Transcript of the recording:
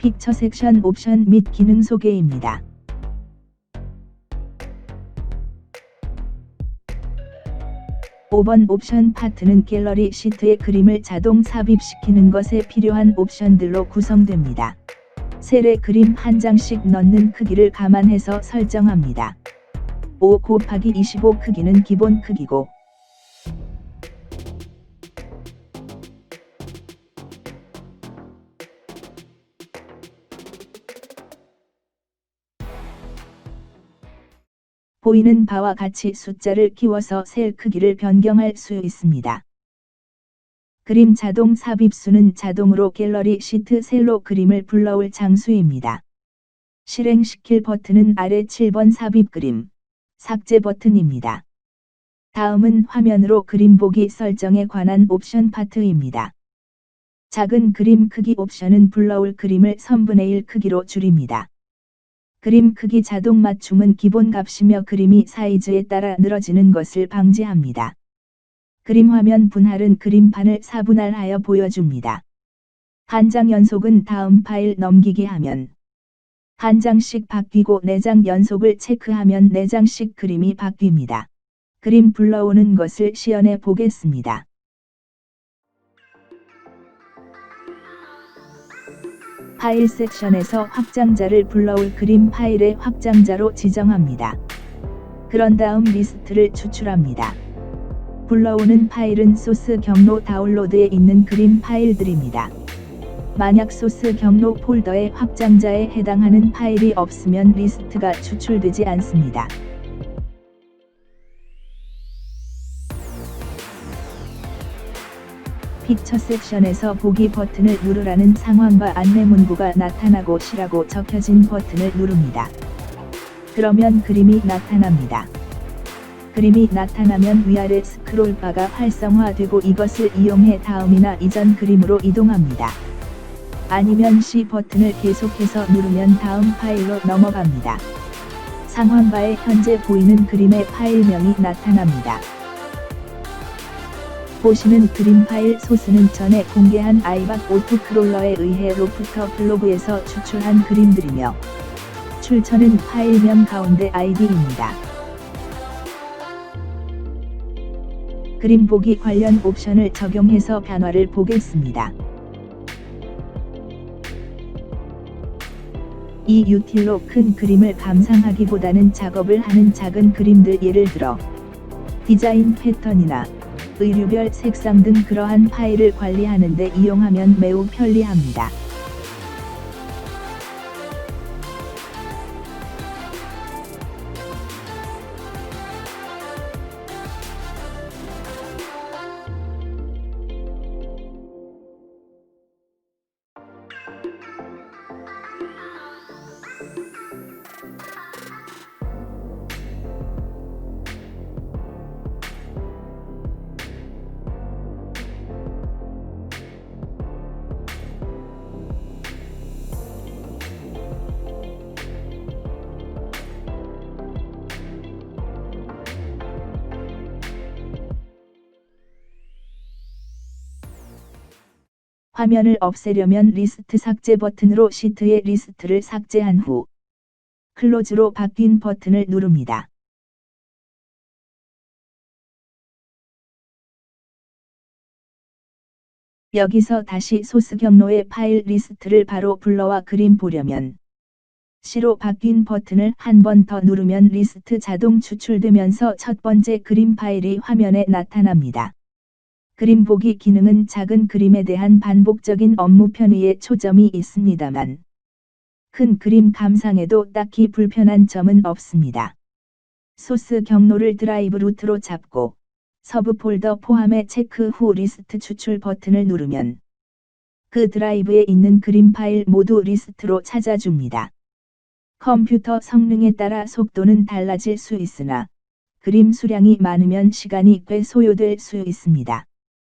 픽처 섹션 옵션 및 기능 소개입니다. 오번 옵션 파트는 갤러리 시트에 그림을 자동 삽입시키는 것에 필요한 옵션들로 구성됩니다. 세례 그림 한 장씩 넣는 크기를 감안해서 설정합니다. 5 곱하기 25 크기는 기본 크기고 보이는 바와 같이 숫자를 키워서 셀 크기를 변경할 수 있습니다. 그림 자동 삽입수는 자동으로 갤러리 시트 셀로 그림을 불러올 장수입니다. 실행시킬 버튼은 아래 7번 삽입 그림, 삭제 버튼입니다. 다음은 화면으로 그림 보기 설정에 관한 옵션 파트입니다. 작은 그림 크기 옵션은 불러올 그림을 3분의 1 크기로 줄입니다. 그림 크기 자동 맞춤은 기본 값이며 그림이 사이즈에 따라 늘어지는 것을 방지합니다. 그림 화면 분할은 그림 판을 4분할하여 보여줍니다. 한 장 연속은 다음 파일 넘기기 하면 한 장씩 바뀌고 4장 연속을 체크하면 4장씩 그림이 바뀝니다. 그림 불러오는 것을 시연해 보겠습니다. 파일 섹션에서 확장자를 불러올 그림 파일의 확장자로 지정합니다. 그런 다음 리스트를 추출합니다. 불러오는 파일은 소스 경로 다운로드에 있는 그림 파일들입니다. 만약 소스 경로 폴더에 확장자에 해당하는 파일이 없으면 리스트가 추출되지 않습니다. 픽처 섹션에서 보기 버튼을 누르라는 상황과 안내 문구가 나타나고 시라고 적혀진 버튼을 누릅니다. 그러면 그림이 나타납니다. 그림이 나타나면 위아래 스크롤바가 활성화되고 이것을 이용해 다음이나 이전 그림으로 이동합니다. 아니면 C 버튼을 계속해서 누르면 다음 파일로 넘어갑니다. 상황바에 현재 보이는 그림의 파일명이 나타납니다. 보시는 그림 파일 소스는 전에 공개한 아이박 오토크롤러에 의해 로프터 블로그에서 추출한 그림들이며 출처는 파일명 가운데 아이디입니다. 그림 보기 관련 옵션을 적용해서 변화를 보겠습니다. 이 유틸로 큰 그림을 감상하기보다는 작업을 하는 작은 그림들 예를 들어 디자인 패턴이나 의류별 색상 등 그러한 파일을 관리하는 데 이용하면 매우 편리합니다. 화면을 없애려면 리스트 삭제 버튼으로 시트의 리스트를 삭제한 후 클로즈로 바뀐 버튼을 누릅니다. 여기서 다시 소스 경로의 파일 리스트를 바로 불러와 그림 보려면 C로 바뀐 버튼을 한 번 더 누르면 리스트 자동 추출되면서 첫 번째 그림 파일이 화면에 나타납니다. 그림 보기 기능은 작은 그림에 대한 반복적인 업무 편의에 초점이 있습니다만 큰 그림 감상에도 딱히 불편한 점은 없습니다. 소스 경로를 드라이브 루트로 잡고 서브 폴더 포함해 체크 후 리스트 추출 버튼을 누르면 그 드라이브에 있는 그림 파일 모두 리스트로 찾아줍니다. 컴퓨터 성능에 따라 속도는 달라질 수 있으나 그림 수량이 많으면 시간이 꽤 소요될 수 있습니다.